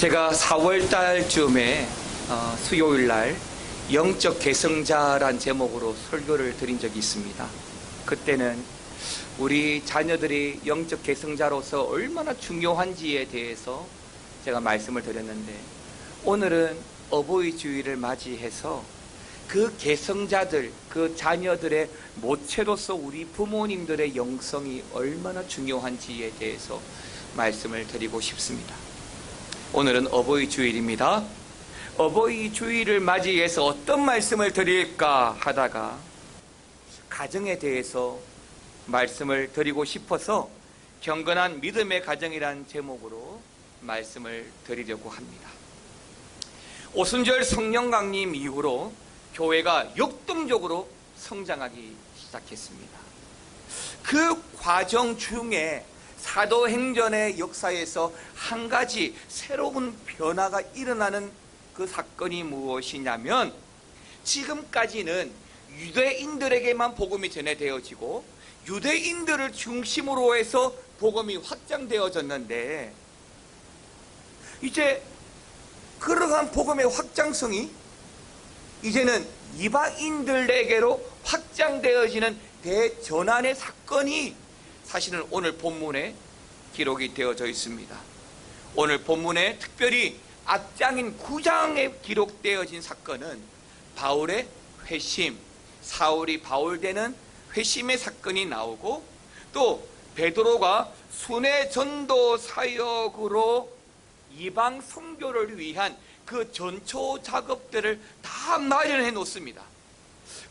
제가 4월 달쯤에 어, 수요일 날 영적 개성자란 제목으로 설교를 드린 적이 있습니다. 그때는 우리 자녀들이 영적 개성자로서 얼마나 중요한지에 대해서 제가 말씀을 드렸는데 오늘은 어버이 주의를 맞이해서 그 개성자들, 그 자녀들의 모체로서 우리 부모님들의 영성이 얼마나 중요한지에 대해서 말씀을 드리고 싶습니다. 오늘은 어버이 주일입니다. 어버이 주일을 맞이해서 어떤 말씀을 드릴까 하다가 가정에 대해서 말씀을 드리고 싶어서 경건한 믿음의 가정이란 제목으로 말씀을 드리려고 합니다. 오순절 성령 강림 이후로 교회가 역동적으로 성장하기 시작했습니다. 그 과정 중에 사도행전의 역사에서 한 가지 새로운 변화가 일어나는 그 사건이 무엇이냐면 지금까지는 유대인들에게만 복음이 전해되어지고 유대인들을 중심으로 해서 복음이 확장되어졌는데 이제 그러한 복음의 확장성이 이제는 이방인들에게로 확장되어지는 대전환의 사건이 사실은 오늘 본문에 기록이 되어져 있습니다. 오늘 본문에 특별히 앞장인 9장에 기록되어진 사건은 바울의 회심, 사울이 바울되는 회심의 사건이 나오고 또 베드로가 순회 전도 사역으로 이방 선교를 위한 그 전초 작업들을 다 마련해 놓습니다.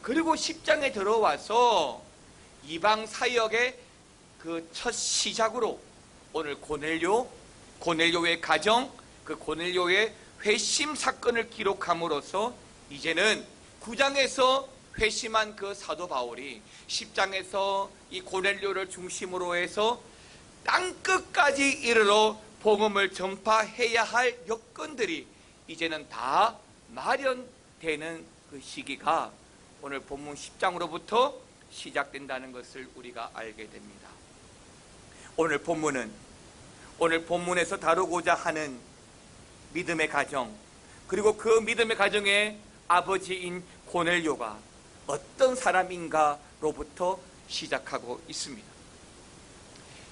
그리고 10장에 들어와서 이방 사역의 그 첫 시작으로 오늘 고넬료, 고넬료의 가정, 그 고넬료의 회심 사건을 기록함으로써 이제는 9장에서 회심한 그 사도 바울이 10장에서 이 고넬료를 중심으로 해서 땅끝까지 이르러 복음을 전파해야 할 여건들이 이제는 다 마련되는 그 시기가 오늘 본문 10장으로부터 시작된다는 것을 우리가 알게 됩니다. 오늘 본문은 오늘 본문에서 다루고자 하는 믿음의 가정 그리고 그 믿음의 가정의 아버지인 고넬료가 어떤 사람인가로부터 시작하고 있습니다.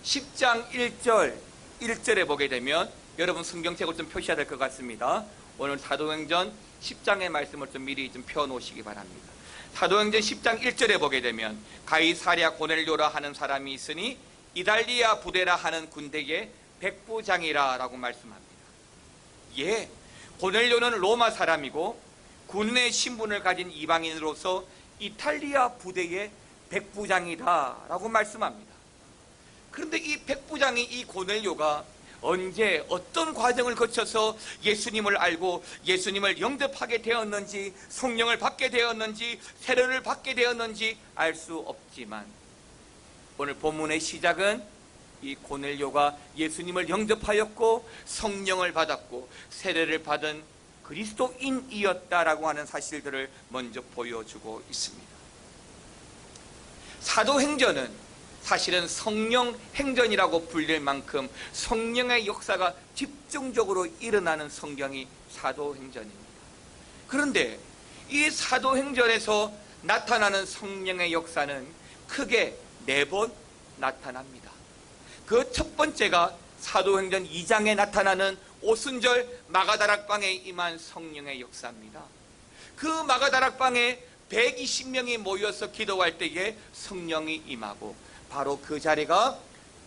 10장 1절 1절에 보게 되면 여러분 성경책을 좀 표시해야 될 것 같습니다. 오늘 사도행전 10장의 말씀을 좀 미리 좀 펴 놓으시기 바랍니다. 사도행전 10장 1절에 보게 되면 가이사랴 고넬료라 하는 사람이 있으니 이달리아 부대라 하는 군대의 백부장이라라고 말씀합니다. 예, 고넬료는 로마 사람이고 군의 신분을 가진 이방인으로서 이탈리아 부대의 백부장이다라고 말씀합니다. 그런데 이 백부장이 이 고넬료가 언제 어떤 과정을 거쳐서 예수님을 알고 예수님을 영접하게 되었는지 성령을 받게 되었는지 세례를 받게 되었는지 알 수 없지만 오늘 본문의 시작은 이 고넬료가 예수님을 영접하였고 성령을 받았고 세례를 받은 그리스도인이었다라고 하는 사실들을 먼저 보여주고 있습니다. 사도행전은 사실은 성령 행전이라고 불릴 만큼 성령의 역사가 집중적으로 일어나는 성경이 사도행전입니다. 그런데 이 사도행전에서 나타나는 성령의 역사는 크게 네 번 나타납니다. 그 첫 번째가 사도행전 2장에 나타나는 오순절 마가다락방에 임한 성령의 역사입니다. 그 마가다락방에 120명이 모여서 기도할 때에 성령이 임하고 바로 그 자리가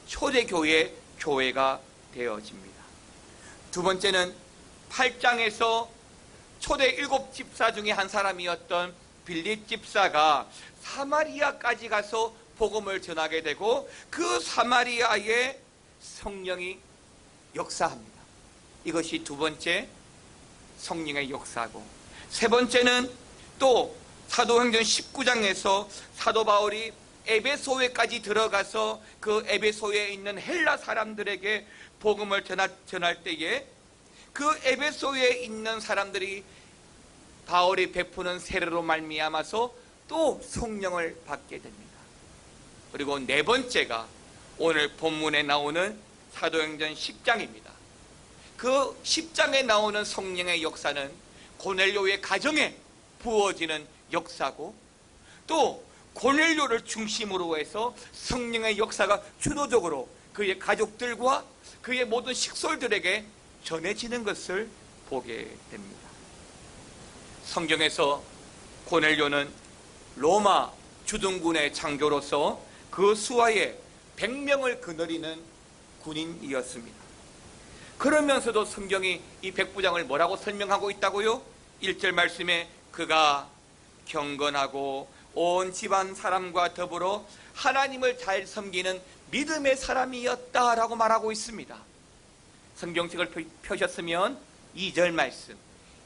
초대교회 교회가 되어집니다. 두 번째는 8장에서 초대 일곱 집사 중에 한 사람이었던 빌립 집사가 사마리아까지 가서 복음을 전하게 되고 그 사마리아에 성령이 역사합니다. 이것이 두 번째 성령의 역사고 세 번째는 또 사도행전 19장에서 사도 바울이 에베소에까지 들어가서 그 에베소에 있는 헬라 사람들에게 복음을 전할 때에 그 에베소에 있는 사람들이 바울이 베푸는 세례로 말미암아서 또 성령을 받게 됩니다. 그리고 네 번째가 오늘 본문에 나오는 사도행전 10장입니다. 그 10장에 나오는 성령의 역사는 고넬료의 가정에 부어지는 역사고 또 고넬료를 중심으로 해서 성령의 역사가 주도적으로 그의 가족들과 그의 모든 식솔들에게 전해지는 것을 보게 됩니다. 성경에서 고넬료는 로마 주둔군의 장교로서 그 수하에 100명을 거느리는 군인이었습니다. 그러면서도 성경이 이 백부장을 뭐라고 설명하고 있다고요? 1절 말씀에 그가 경건하고 온 집안 사람과 더불어 하나님을 잘 섬기는 믿음의 사람이었다라고 말하고 있습니다. 성경책을 펴- 펴셨으면 2절 말씀,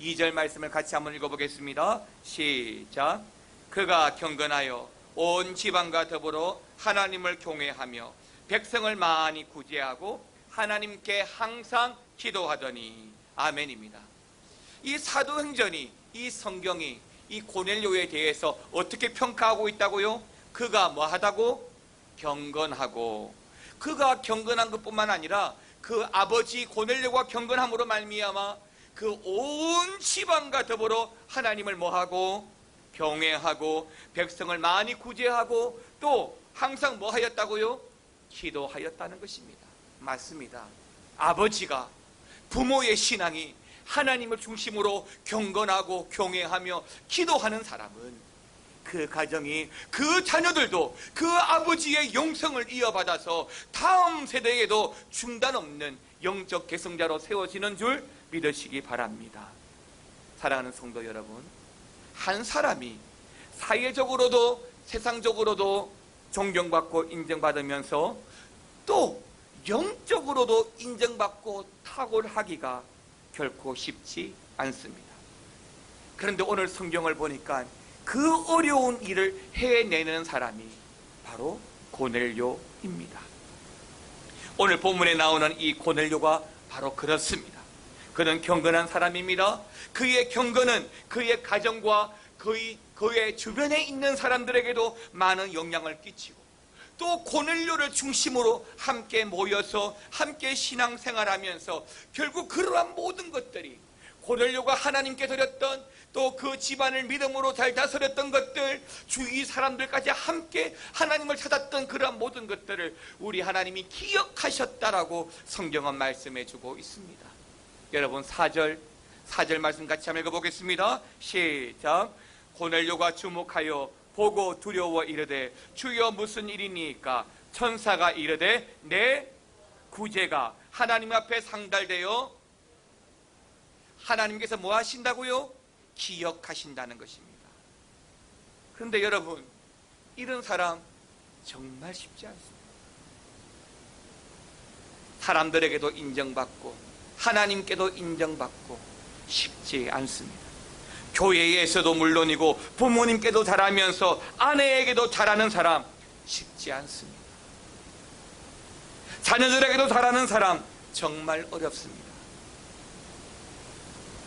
2절 말씀을 같이 한번 읽어보겠습니다. 시작. 그가 경건하여 온 집안과 더불어 하나님을 경외하며 백성을 많이 구제하고 하나님께 항상 기도하더니 아멘입니다. 이 사도행전이 이 성경이 이 고넬료에 대해서 어떻게 평가하고 있다고요? 그가 뭐 하다고 경건하고 그가 경건한 것뿐만 아니라 그 아버지 고넬료가 경건함으로 말미암아 그온 집안과 더불어 하나님을 뭐하고 경외하고 백성을 많이 구제하고 또 항상 뭐 하였다고요? 기도하였다는 것입니다. 맞습니다. 아버지가 부모의 신앙이 하나님을 중심으로 경건하고 경외하며 기도하는 사람은 그 가정이 그 자녀들도 그 아버지의 영성을 이어받아서 다음 세대에도 중단 없는 영적 개성자로 세워지는 줄 믿으시기 바랍니다. 사랑하는 성도 여러분, 한 사람이 사회적으로도 세상적으로도 존경받고 인정받으면서 또 영적으로도 인정받고 탁월하기가 결코 쉽지 않습니다. 그런데 오늘 성경을 보니까 그 어려운 일을 해내는 사람이 바로 고넬료입니다. 오늘 본문에 나오는 이 고넬료가 바로 그렇습니다. 그는 경건한 사람입니다. 그의 경건은 그의 가정과 그의, 그의 주변에 있는 사람들에게도 많은 영향을 끼치고 또 고넬료를 중심으로 함께 모여서 함께 신앙생활하면서 결국 그러한 모든 것들이 고넬료가 하나님께 드렸던 또 그 집안을 믿음으로 잘 다스렸던 것들 주위 사람들까지 함께 하나님을 찾았던 그러한 모든 것들을 우리 하나님이 기억하셨다라고 성경은 말씀해 주고 있습니다. 여러분 4절 4절 말씀 같이 한번 읽어보겠습니다 시작 고넬료가 주목하여 보고 두려워 이르되 주여 무슨 일이니까 천사가 이르되 내 구제가 하나님 앞에 상달되어 하나님께서 뭐 하신다고요? 기억하신다는 것입니다. 그런데 여러분 이런 사람 정말 쉽지 않습니다. 사람들에게도 인정받고 하나님께도 인정받고 쉽지 않습니다. 교회에서도 물론이고 부모님께도 잘하면서 아내에게도 잘하는 사람 쉽지 않습니다. 자녀들에게도 잘하는 사람 정말 어렵습니다.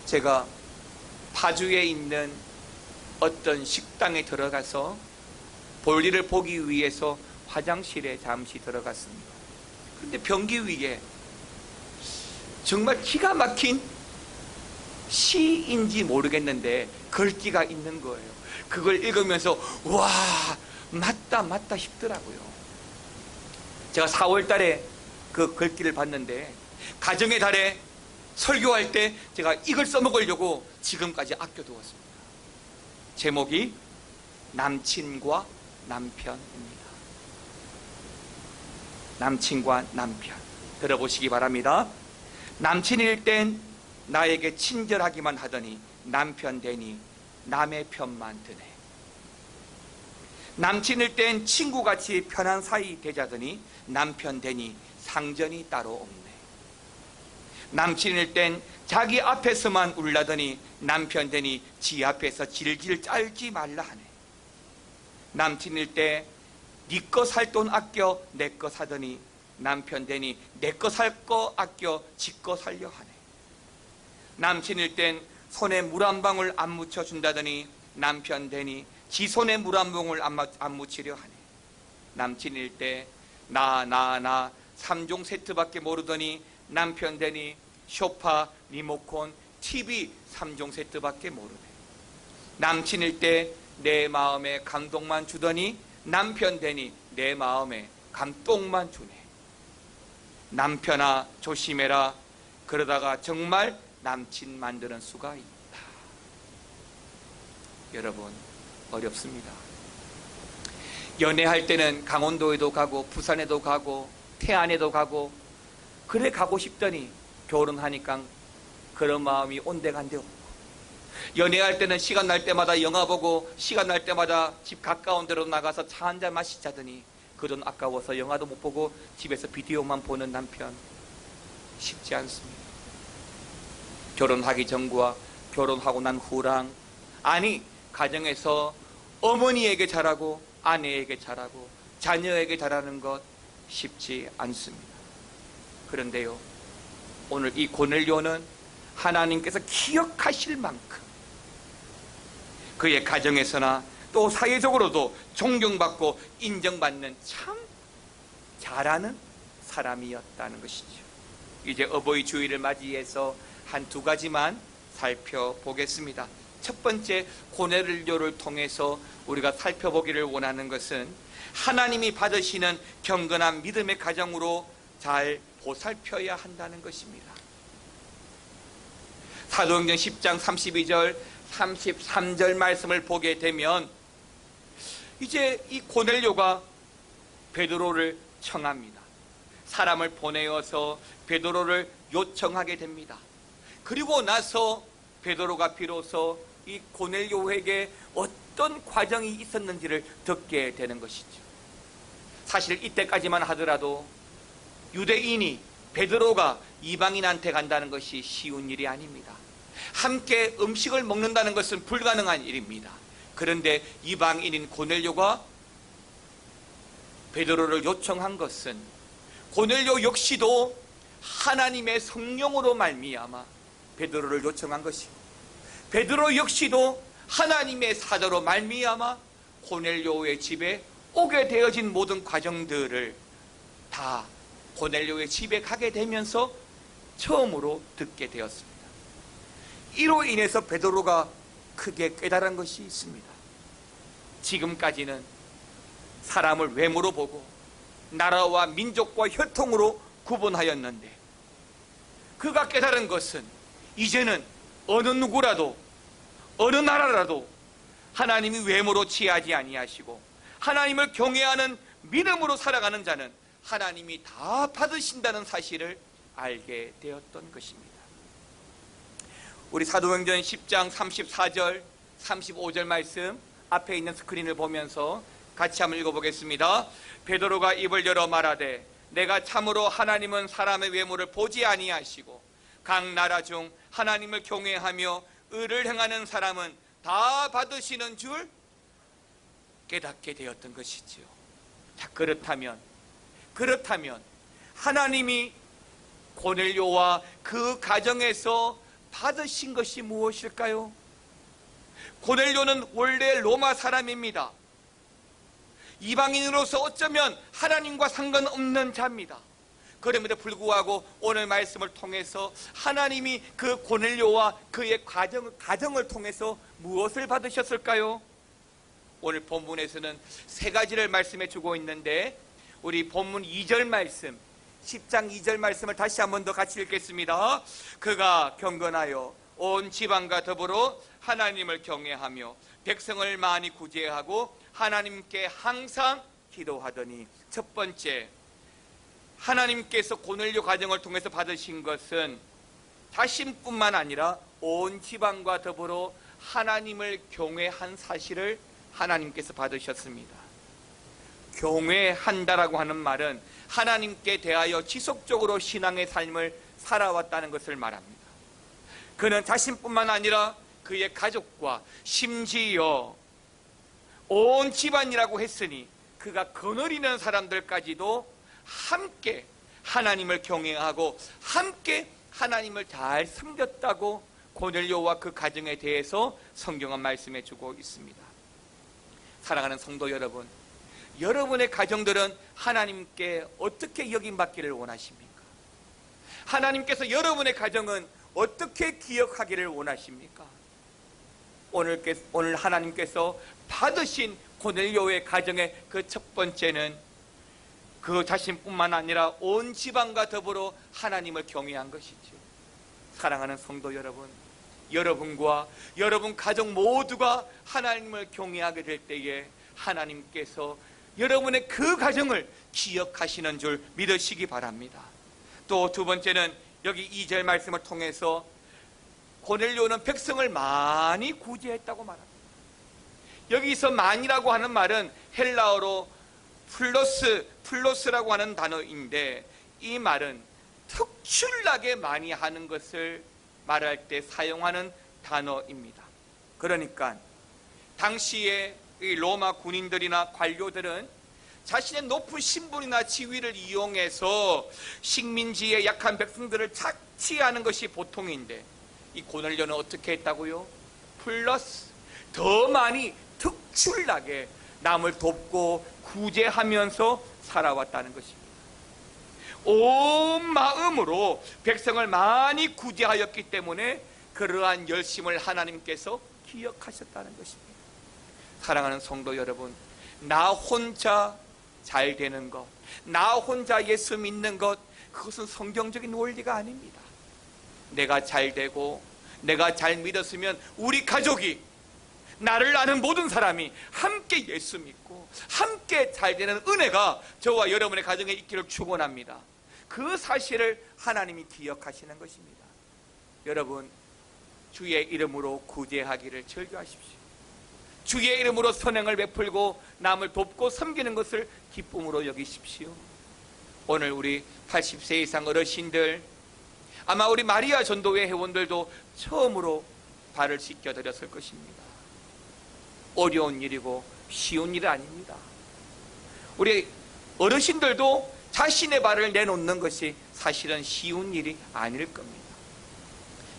제가 파주에 있는 어떤 식당에 들어가서 볼일을 보기 위해서 화장실에 잠시 들어갔습니다. 그런데 변기 위에 정말 기가 막힌 시인지 모르겠는데 글귀가 있는 거예요. 그걸 읽으면서 와 맞다 맞다 싶더라고요. 제가 4월 달에 그 글귀를 봤는데 가정의 달에 설교할 때 제가 이걸 써먹으려고 지금까지 아껴두었습니다. 제목이 남친과 남편입니다. 남친과 남편 들어보시기 바랍니다. 남친일 땐 나에게 친절하기만 하더니 남편 되니 남의 편만 드네. 남친일 땐 친구같이 편한 사이 되자더니 남편 되니 상전이 따로 없네. 남친일 땐 자기 앞에서만 울라더니 남편 되니 지 앞에서 질질 짤지 말라 하네. 남친일 때 네 거 살 돈 아껴 내 거 사더니 남편 되니 내 거 살 거 아껴 지 거 살려 하네. 남친일 땐 손에 물 한 방울 안 묻혀 준다더니 남편 되니 지 손에 물 한 방울 안, 묻히려 하네. 남친일 때 나 나 나 삼종 세트밖에 모르더니 남편 되니 쇼파, 리모콘, TV 3종 세트밖에 모르네. 남친일 때 내 마음에 감동만 주더니 남편 되니 내 마음에 감동만 주네. 남편아 조심해라. 그러다가 정말 남친 만드는 수가 있다. 여러분 어렵습니다. 연애할 때는 강원도에도 가고 부산에도 가고 태안에도 가고 그래 가고 싶더니 결혼하니까 그런 마음이 온데간데 없고 연애할 때는 시간 날 때마다 영화 보고 시간 날 때마다 집 가까운 데로 나가서 차 한 잔 마시자더니 그돈 아까워서 영화도 못 보고 집에서 비디오만 보는 남편 쉽지 않습니다. 결혼하기 전과 결혼하고 난 후랑 아니 가정에서 어머니에게 잘하고 아내에게 잘하고 자녀에게 잘하는 것 쉽지 않습니다. 그런데요 오늘 이 고넬료는 하나님께서 기억하실 만큼 그의 가정에서나 또 사회적으로도 존경받고 인정받는 참 잘하는 사람이었다는 것이죠. 이제 어버이 주의를 맞이해서 한 두 가지만 살펴보겠습니다. 첫 번째 고넬료를 통해서 우리가 살펴보기를 원하는 것은 하나님이 받으시는 경건한 믿음의 가정으로 잘 보살펴야 한다는 것입니다. 사도행전 10장 32절 33절 말씀을 보게 되면 이제 이 고넬료가 베드로를 청합니다. 사람을 보내어서 베드로를 요청하게 됩니다. 그리고 나서 베드로가 비로소 이 고넬료에게 어떤 과정이 있었는지를 듣게 되는 것이죠. 사실 이때까지만 하더라도 유대인이 베드로가 이방인한테 간다는 것이 쉬운 일이 아닙니다. 함께 음식을 먹는다는 것은 불가능한 일입니다. 그런데 이방인인 고넬료가 베드로를 요청한 것은 고넬료 역시도 하나님의 성령으로 말미암아 베드로를 요청한 것이고 베드로 역시도 하나님의 사도로 말미암아 고넬료의 집에 오게 되어진 모든 과정들을 다 고넬료의 집에 가게 되면서 처음으로 듣게 되었습니다. 이로 인해서 베드로가 크게 깨달은 것이 있습니다. 지금까지는 사람을 외모로 보고 나라와 민족과 혈통으로 구분하였는데 그가 깨달은 것은 이제는 어느 누구라도 어느 나라라도 하나님이 외모로 취하지 아니하시고 하나님을 경외하는 믿음으로 살아가는 자는 하나님이 다 받으신다는 사실을 알게 되었던 것입니다. 우리 사도행전 10장 34절, 35절 말씀 앞에 있는 스크린을 보면서 같이 한번 읽어보겠습니다. 베드로가 입을 열어 말하되 내가 참으로 하나님은 사람의 외모를 보지 아니하시고 각 나라 중 하나님을 경외하며 의를 행하는 사람은 다 받으시는 줄 깨닫게 되었던 것이지요. 자, 그렇다면 그렇다면 하나님이 고넬료와 그 가정에서 받으신 것이 무엇일까요? 고넬료는 원래 로마 사람입니다. 이방인으로서 어쩌면 하나님과 상관없는 자입니다. 그럼에도 불구하고 오늘 말씀을 통해서 하나님이 그 고넬료와 그의 가정, 가정을 통해서 무엇을 받으셨을까요? 오늘 본문에서는 세 가지를 말씀해 주고 있는데 우리 본문 2절 말씀 10장 2절 말씀을 다시 한 번 더 같이 읽겠습니다. 그가 경건하여 온 지방과 더불어 하나님을 경외하며 백성을 많이 구제하고 하나님께 항상 기도하더니 첫 번째 하나님께서 고넬료 가정을 통해서 받으신 것은 자신뿐만 아니라 온 지방과 더불어 하나님을 경외한 사실을 하나님께서 받으셨습니다. 경외한다라고 하는 말은 하나님께 대하여 지속적으로 신앙의 삶을 살아왔다는 것을 말합니다. 그는 자신뿐만 아니라 그의 가족과 심지어 온 집안이라고 했으니 그가 거느리는 사람들까지도 함께 하나님을 경외하고 함께 하나님을 잘 섬겼다고 고넬료와 그 가정에 대해서 성경은 말씀해 주고 있습니다. 사랑하는 성도 여러분, 여러분의 가정들은 하나님께 어떻게 여김받기를 원하십니까? 하나님께서 여러분의 가정은 어떻게 기억하기를 원하십니까? 오늘, 오늘 하나님께서 받으신 고넬료의 가정의 그 첫 번째는 그 자신뿐만 아니라 온 지방과 더불어 하나님을 경외한 것이죠. 사랑하는 성도 여러분, 여러분과 여러분 가정 모두가 하나님을 경외하게 될 때에 하나님께서 여러분의 그 가정을 기억하시는 줄 믿으시기 바랍니다. 또 두 번째는 여기 2절 말씀을 통해서 고넬료는 백성을 많이 구제했다고 말합니다. 여기서 많이라고 하는 말은 헬라어로 플러스, 플러스라고 하는 단어인데 이 말은 특출나게 많이 하는 것을 말할 때 사용하는 단어입니다. 그러니까 당시에 이 로마 군인들이나 관료들은 자신의 높은 신분이나 지위를 이용해서 식민지의 약한 백성들을 착취하는 것이 보통인데 이 고넬료는 어떻게 했다고요? 플러스 더 많이 특출나게 남을 돕고 구제하면서 살아왔다는 것입니다. 온 마음으로 백성을 많이 구제하였기 때문에 그러한 열심을 하나님께서 기억하셨다는 것입니다. 사랑하는 성도 여러분, 나 혼자 잘 되는 것, 나 혼자 예수 믿는 것, 그것은 성경적인 원리가 아닙니다. 내가 잘 되고, 내가 잘 믿었으면 우리 가족이, 나를 아는 모든 사람이 함께 예수 믿고, 함께 잘 되는 은혜가 저와 여러분의 가정에 있기를 축원합니다. 그 사실을 하나님이 기억하시는 것입니다. 여러분, 주의 이름으로 구제하기를 즐겨하십시오. 주의 이름으로 선행을 베풀고 남을 돕고 섬기는 것을 기쁨으로 여기십시오. 오늘 우리 80세 이상 어르신들 아마 우리 마리아 전도회 회원들도 처음으로 발을 씻겨 드렸을 것입니다. 어려운 일이고 쉬운 일이 아닙니다. 우리 어르신들도 자신의 발을 내놓는 것이 사실은 쉬운 일이 아닐 겁니다.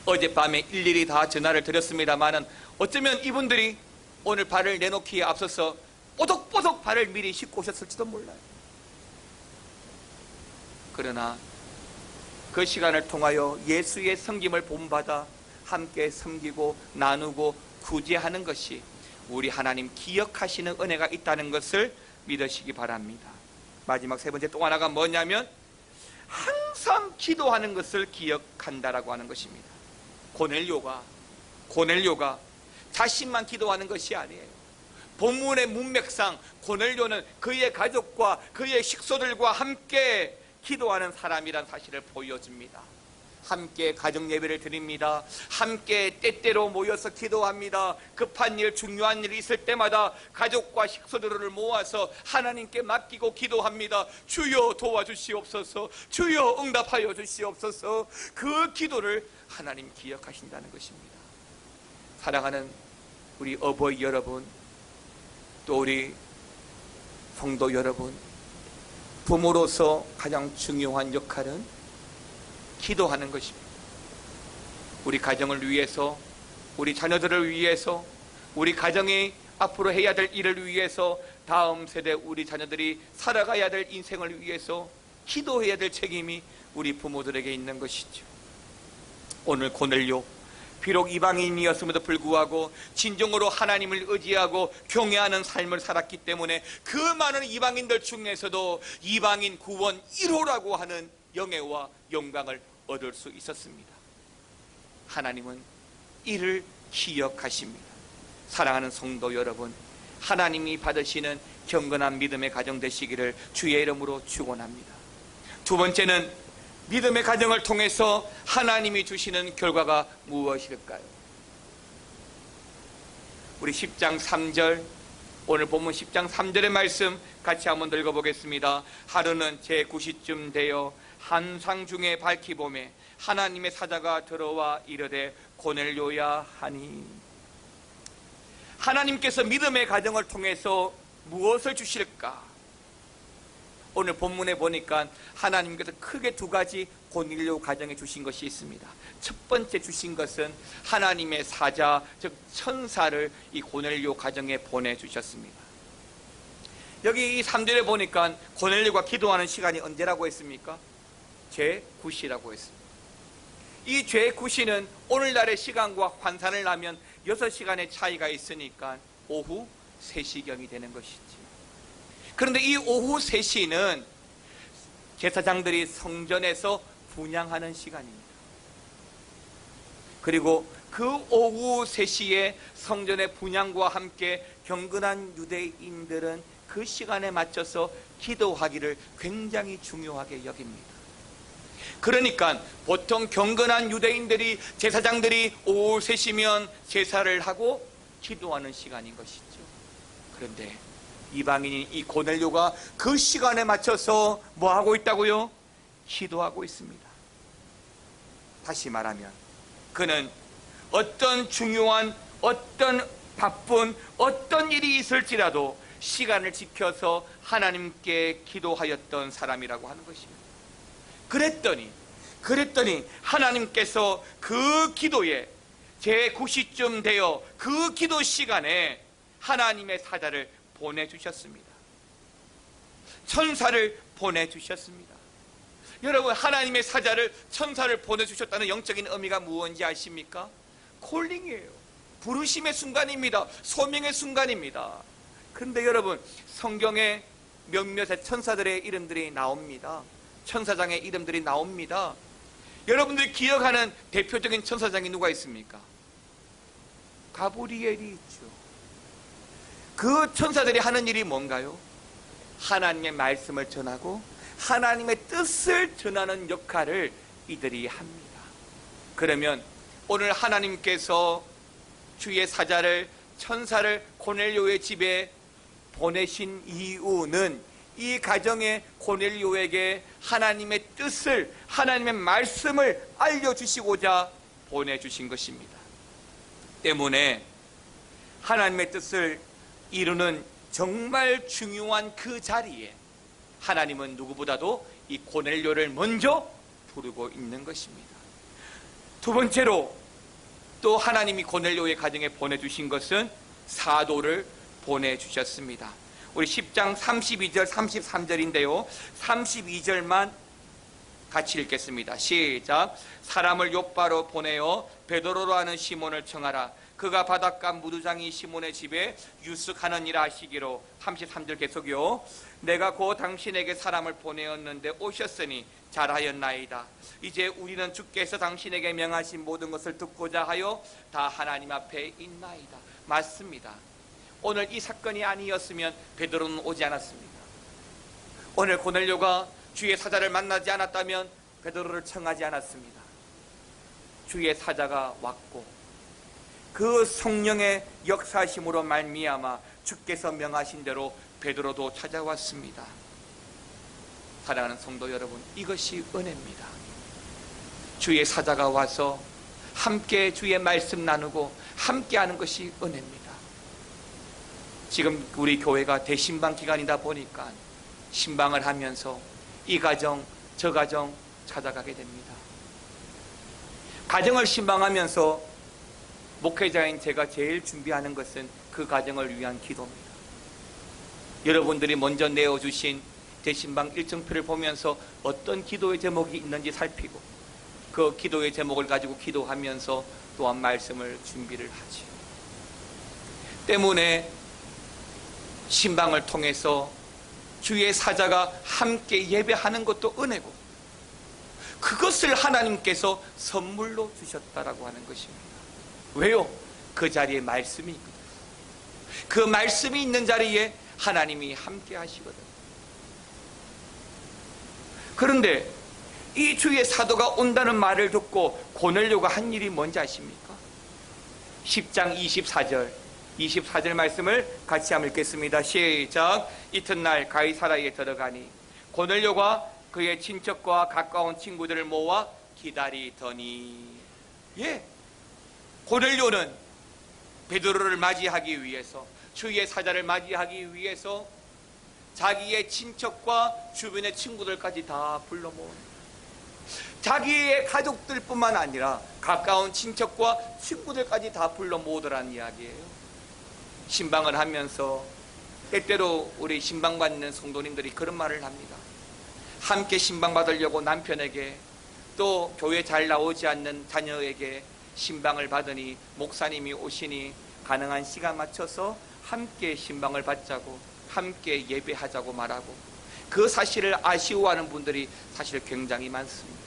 어젯밤에 일일이 다 전화를 드렸습니다만은 어쩌면 이분들이 오늘 발을 내놓기에 앞서서 뽀득뽀득 발을 미리 씻고 오셨을지도 몰라요. 그러나 그 시간을 통하여 예수의 섬김을 본받아 함께 섬기고 나누고 구제하는 것이 우리 하나님 기억하시는 은혜가 있다는 것을 믿으시기 바랍니다. 마지막 세 번째 또 하나가 뭐냐면 항상 기도하는 것을 기억한다라고 하는 것입니다. 고넬료가 고넬료가 자신만 기도하는 것이 아니에요. 본문의 문맥상 고넬료는 그의 가족과 그의 식소들과 함께 기도하는 사람이란 사실을 보여줍니다. 함께 가정 예배를 드립니다. 함께 때때로 모여서 기도합니다. 급한 일, 중요한 일이 있을 때마다 가족과 식소들을 모아서 하나님께 맡기고 기도합니다. 주여 도와주시옵소서. 주여 응답하여 주시옵소서. 그 기도를 하나님 기억하신다는 것입니다. 사랑하는 우리 어버이 여러분, 또 우리 성도 여러분, 부모로서 가장 중요한 역할은 기도하는 것입니다. 우리 가정을 위해서, 우리 자녀들을 위해서, 우리 가정이 앞으로 해야 될 일을 위해서, 다음 세대 우리 자녀들이 살아가야 될 인생을 위해서 기도해야 될 책임이 우리 부모들에게 있는 것이죠. 오늘 고넬료 비록 이방인이었음에도 불구하고 진정으로 하나님을 의지하고 경외하는 삶을 살았기 때문에 그 많은 이방인들 중에서도 이방인 구원 1호라고 하는 영예와 영광을 얻을 수 있었습니다. 하나님은 이를 기억하십니다. 사랑하는 성도 여러분, 하나님이 받으시는 경건한 믿음의 가정 되시기를 주의 이름으로 축원합니다. 두 번째는 믿음의 가정을 통해서 하나님이 주시는 결과가 무엇일까요? 우리 10장 3절 오늘 본문 10장 3절의 말씀 같이 한번 읽어보겠습니다. 하루는 제 9시쯤 되어 한상 중에 밝히 봄에 하나님의 사자가 들어와 이르되 고넬료야 하니 하나님께서 믿음의 가정을 통해서 무엇을 주실까? 오늘 본문에 보니까 하나님께서 크게 두 가지 고넬료 가정에 주신 것이 있습니다. 첫 번째 주신 것은 하나님의 사자, 즉 천사를 이 고넬료 가정에 보내 주셨습니다. 여기 이 3절에 보니까 고넬료가 기도하는 시간이 언제라고 했습니까? 제 9시라고 했습니다. 이 죄 구시는 오늘날의 시간과 환산을 하면 6시간의 차이가 있으니까 오후 3시경이 되는 것이지. 그런데 이 오후 3시는 제사장들이 성전에서 분양하는 시간입니다. 그리고 그 오후 3시에 성전의 분양과 함께 경건한 유대인들은 그 시간에 맞춰서 기도하기를 굉장히 중요하게 여깁니다. 그러니까 보통 경건한 유대인들이 제사장들이 오후 3시면 제사를 하고 기도하는 시간인 것이죠. 그런데 이방인인 이 고넬료가 그 시간에 맞춰서 뭐 하고 있다고요? 기도하고 있습니다. 다시 말하면 그는 어떤 중요한 어떤 바쁜 어떤 일이 있을지라도 시간을 지켜서 하나님께 기도하였던 사람이라고 하는 것입니다. 그랬더니 그랬더니 하나님께서 그 기도에 제 9시쯤 되어 그 기도 시간에 하나님의 사자를 보내주셨습니다. 천사를 보내주셨습니다. 여러분 하나님의 사자를 천사를 보내주셨다는 영적인 의미가 무엇인지 아십니까? 콜링이에요. 부르심의 순간입니다. 소명의 순간입니다. 그런데 여러분 성경에 몇몇의 천사들의 이름들이 나옵니다. 천사장의 이름들이 나옵니다. 여러분들이 기억하는 대표적인 천사장이 누가 있습니까? 가브리엘이 있죠. 그 천사들이 하는 일이 뭔가요? 하나님의 말씀을 전하고 하나님의 뜻을 전하는 역할을 이들이 합니다. 그러면 오늘 하나님께서 주의 사자를 천사를 고넬료의 집에 보내신 이유는 이 가정의 고넬료에게 하나님의 뜻을 하나님의 말씀을 알려주시고자 보내주신 것입니다. 때문에 하나님의 뜻을 이루는 정말 중요한 그 자리에 하나님은 누구보다도 이 고넬료를 먼저 부르고 있는 것입니다. 두 번째로 또 하나님이 고넬료의 가정에 보내주신 것은 사도를 보내주셨습니다. 우리 10장 32절 33절인데요. 32절만 같이 읽겠습니다. 시작. 사람을 요바로 보내어 베드로로 하는 시몬을 청하라. 그가 바닷가 무두장이 시몬의 집에 유숙하는 일 하시기로 33절 계속요. 내가 고 당신에게 사람을 보내었는데 오셨으니 잘하였나이다. 이제 우리는 주께서 당신에게 명하신 모든 것을 듣고자 하여 다 하나님 앞에 있나이다. 맞습니다. 오늘 이 사건이 아니었으면 베드로는 오지 않았습니다. 오늘 고넬료가 주의 사자를 만나지 않았다면 베드로를 청하지 않았습니다. 주의 사자가 왔고 그 성령의 역사심으로 말미암아 주께서 명하신 대로 베드로도 찾아왔습니다. 사랑하는 성도 여러분, 이것이 은혜입니다. 주의 사자가 와서 함께 주의 말씀 나누고 함께 하는 것이 은혜입니다. 지금 우리 교회가 대신방 기간이다 보니까 신방을 하면서 이 가정, 저 가정 찾아가게 됩니다. 가정을 신방하면서 목회자인 제가 제일 준비하는 것은 그 가정을 위한 기도입니다. 여러분들이 먼저 내어주신 대신방 일정표를 보면서 어떤 기도의 제목이 있는지 살피고 그 기도의 제목을 가지고 기도하면서 또한 말씀을 준비를 하지. 때문에 신방을 통해서 주의 사자가 함께 예배하는 것도 은혜고 그것을 하나님께서 선물로 주셨다라고 하는 것입니다. 왜요? 그 자리에 말씀이 있거든. 그 말씀이 있는 자리에 하나님이 함께 하시거든. 그런데 이 주의 사도가 온다는 말을 듣고 고넬료가 한 일이 뭔지 아십니까? 10장 24절 24절 말씀을 같이 한번 읽겠습니다. 시작. 이튿날 가이사라에 들어가니 고넬료가 그의 친척과 가까운 친구들을 모아 기다리더니 예. 고넬료는 베드로를 맞이하기 위해서 주의 사자를 맞이하기 위해서 자기의 친척과 주변의 친구들까지 다 불러 모은 자기의 가족들뿐만 아니라 가까운 친척과 친구들까지 다 불러 모으더라는 이야기예요. 신방을 하면서 때때로 우리 신방 받는 성도님들이 그런 말을 합니다. 함께 신방 받으려고 남편에게 또 교회 잘 나오지 않는 자녀에게 신방을 받으니 목사님이 오시니 가능한 시간 맞춰서 함께 신방을 받자고 함께 예배하자고 말하고 그 사실을 아쉬워하는 분들이 사실 굉장히 많습니다.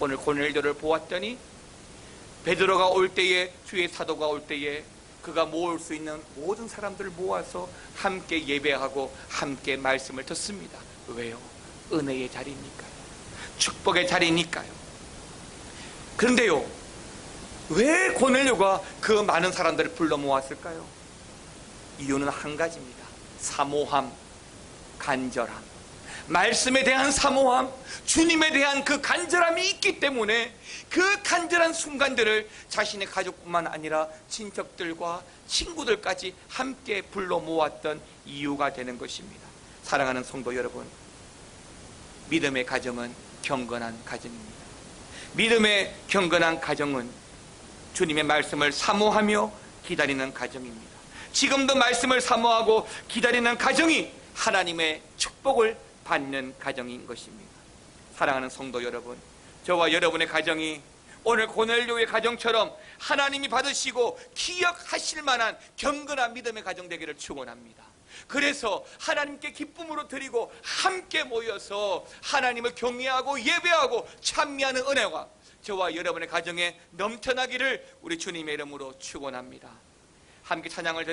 오늘 고넬료를 보았더니 베드로가 올 때에 주의 사도가 올 때에 그가 모을 수 있는 모든 사람들을 모아서 함께 예배하고 함께 말씀을 듣습니다. 왜요? 은혜의 자리니까요. 축복의 자리니까요. 그런데요, 왜 고넬료가 그 많은 사람들을 불러 모았을까요? 이유는 한 가지입니다. 사모함, 간절함. 말씀에 대한 사모함, 주님에 대한 그 간절함이 있기 때문에 그 간절한 순간들을 자신의 가족뿐만 아니라 친척들과 친구들까지 함께 불러 모았던 이유가 되는 것입니다. 사랑하는 성도 여러분, 믿음의 가정은 경건한 가정입니다. 믿음의 경건한 가정은 주님의 말씀을 사모하며 기다리는 가정입니다. 지금도 말씀을 사모하고 기다리는 가정이 하나님의 축복을 받는 가정인 것입니다. 사랑하는 성도 여러분, 저와 여러분의 가정이 오늘 고넬료의 가정처럼 하나님이 받으시고 기억하실 만한 경건한 믿음의 가정 되기를 축원합니다. 그래서 하나님께 기쁨으로 드리고 함께 모여서 하나님을 경외하고 예배하고 찬미하는 은혜가 저와 여러분의 가정에 넘쳐나기를 우리 주님의 이름으로 축원합니다. 함께 찬양을